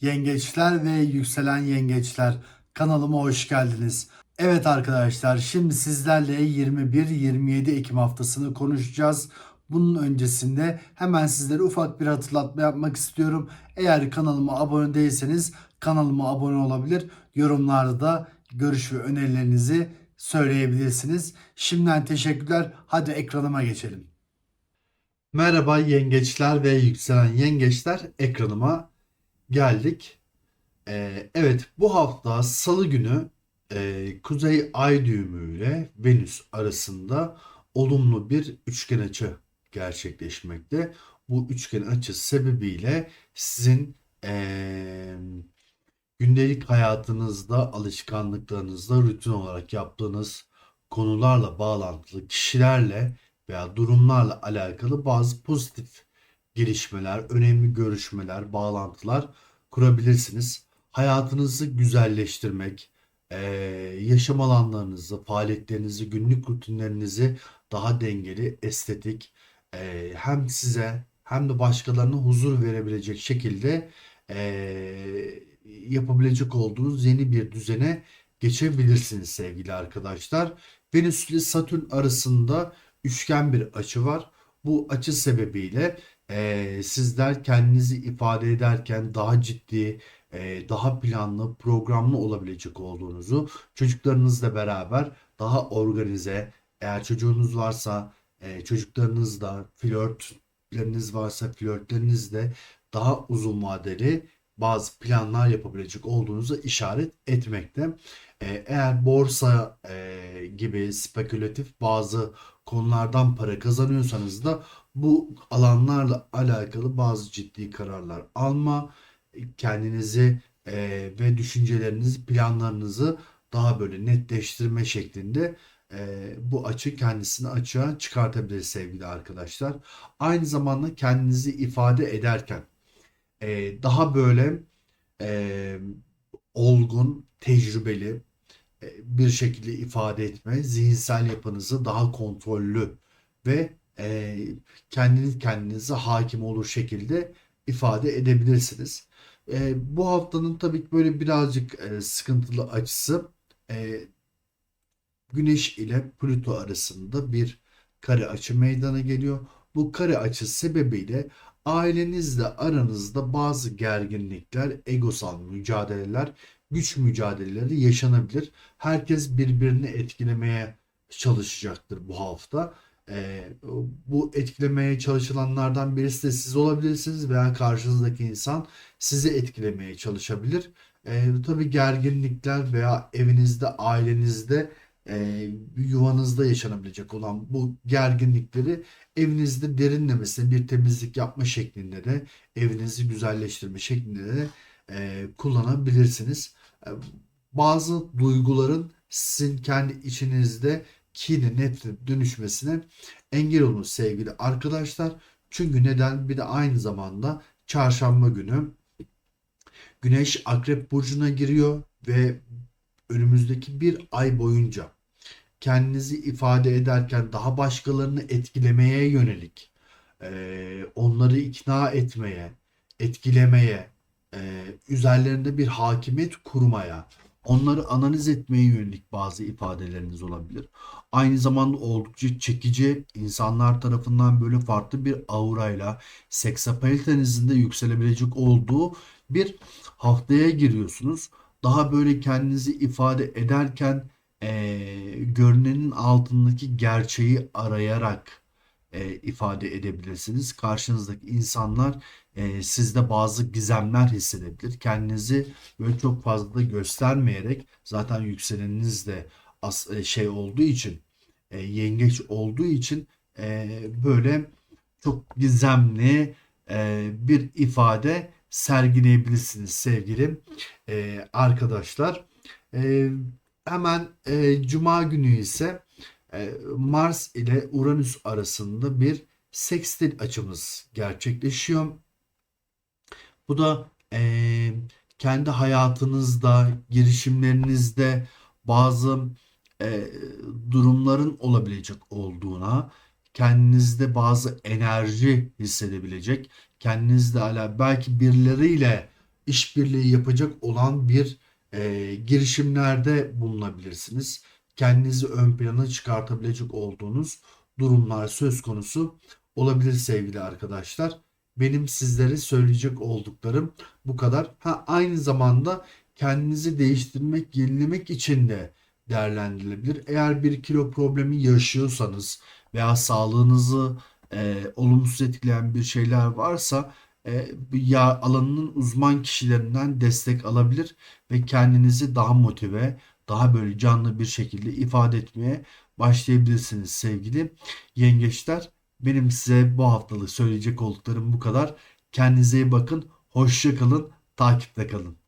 Yengeçler ve yükselen yengeçler kanalıma hoş geldiniz. Evet arkadaşlar şimdi sizlerle 21-27 Ekim haftasını konuşacağız. Bunun öncesinde hemen sizlere ufak bir hatırlatma yapmak istiyorum. Eğer kanalıma abone değilseniz kanalıma abone olabilir. Yorumlarda da görüş ve önerilerinizi söyleyebilirsiniz. Şimdiden teşekkürler. Hadi ekranıma geçelim. Merhaba yengeçler ve yükselen yengeçler ekranıma geldik. Ee, evet bu hafta salı günü e, Kuzey Ay düğümü ile Venüs arasında olumlu bir üçgen açı gerçekleşmekte. Bu üçgen açı sebebiyle sizin e, gündelik hayatınızda, alışkanlıklarınızda rutin olarak yaptığınız konularla bağlantılı kişilerle veya durumlarla alakalı bazı pozitif gelişmeler, önemli görüşmeler, bağlantılar kurabilirsiniz. Hayatınızı güzelleştirmek, yaşam alanlarınızı, faaliyetlerinizi, günlük rutinlerinizi daha dengeli, estetik, hem size hem de başkalarına huzur verebilecek şekilde yapabilecek olduğunuz yeni bir düzene geçebilirsiniz sevgili arkadaşlar. Venüs ile Satürn arasında üçgen bir açı var. Bu açı sebebiyle eee, sizler kendinizi ifade ederken daha ciddi, eee, daha planlı, programlı olabilecek olduğunuzu, çocuklarınızla beraber daha organize, eğer çocuğunuz varsa eee, çocuklarınızla, flörtleriniz varsa flörtlerinizle daha uzun vadeli bazı planlar yapabilecek olduğunuzu işaret etmekte. Eee, eğer borsa eee, gibi spekülatif bazı konulardan para kazanıyorsanız da bu alanlarla alakalı bazı ciddi kararlar alma, kendinizi eee, ve düşüncelerinizi, planlarınızı daha böyle netleştirme şeklinde eee, bu açı kendisini açığa çıkartabilir sevgili arkadaşlar. Aynı zamanda kendinizi ifade ederken eee, daha böyle eee, olgun, tecrübeli e, bir şekilde ifade etme, zihinsel yapınızı daha kontrollü ve e, kendiniz kendinize hakim olur şekilde ifade edebilirsiniz. E, bu haftanın tabii ki böyle birazcık e, sıkıntılı açısı e, Güneş ile Plüto arasında bir kare açı meydana geliyor. Bu kare açı sebebiyle ailenizle aranızda bazı gerginlikler, egosal mücadeleler, güç mücadeleleri yaşanabilir. Herkes birbirini etkilemeye çalışacaktır bu hafta. Ee, bu etkilemeye çalışılanlardan birisi de siz olabilirsiniz veya karşınızdaki insan sizi etkilemeye çalışabilir. Ee, tabii gerginlikler veya evinizde, ailenizde e, yuvanızda yaşanabilecek olan bu gerginlikleri evinizde derinlemesine bir temizlik yapma şeklinde de evinizi güzelleştirme şeklinde de e, kullanabilirsiniz. E, bazı duyguların sizin kendi içinizde kini, nefret dönüşmesine engel olun sevgili arkadaşlar. Çünkü neden? Bir de aynı zamanda çarşamba günü Güneş Akrep Burcu'na giriyor ve önümüzdeki bir ay boyunca kendinizi ifade ederken daha başkalarını etkilemeye yönelik, e, onları ikna etmeye, etkilemeye, e, üzerlerinde bir hakimiyet kurmaya, onları analiz etmeye yönelik bazı ifadeleriniz olabilir. Aynı zamanda oldukça çekici insanlar tarafından böyle farklı bir aurayla seksapalitenizin de yükselebilecek olduğu bir haftaya giriyorsunuz. Daha böyle kendinizi ifade ederken e, görünenin altındaki gerçeği arayarak e, ifade edebilirsiniz. Karşınızdaki insanlar e, sizde bazı gizemler hissedebilir. Kendinizi böyle çok fazla da göstermeyerek zaten yükseleniniz de as, e, şey olduğu için e, yengeç olduğu için e, böyle çok gizemli e, bir ifade sergileyebilirsiniz sevgili e, arkadaşlar. E, hemen e, Cuma günü ise e, Mars ile Uranüs arasında bir sekstil açımız gerçekleşiyor. Bu da e, kendi hayatınızda, girişimlerinizde bazı e, durumların olabilecek olduğuna, kendinizde bazı enerji hissedebilecek, kendinizle ala belki birileriyle işbirliği yapacak olan bir e, girişimlerde bulunabilirsiniz. Kendinizi ön plana çıkartabilecek olduğunuz durumlar söz konusu olabilir sevgili arkadaşlar. Benim sizlere söyleyecek olduklarım bu kadar. Ha aynı zamanda kendinizi değiştirmek, yenilemek için de değerlendirilebilir. Eğer bir kilo problemi yaşıyorsanız veya sağlığınızı e, olumsuz etkileyen bir şeyler varsa ya alanının uzman kişilerinden destek alabilir ve kendinizi daha motive, daha böyle canlı bir şekilde ifade etmeye başlayabilirsiniz sevgili yengeçler. Benim size bu haftalık söyleyecek olduklarım bu kadar. Kendinize iyi bakın, hoşça kalın, takipte kalın.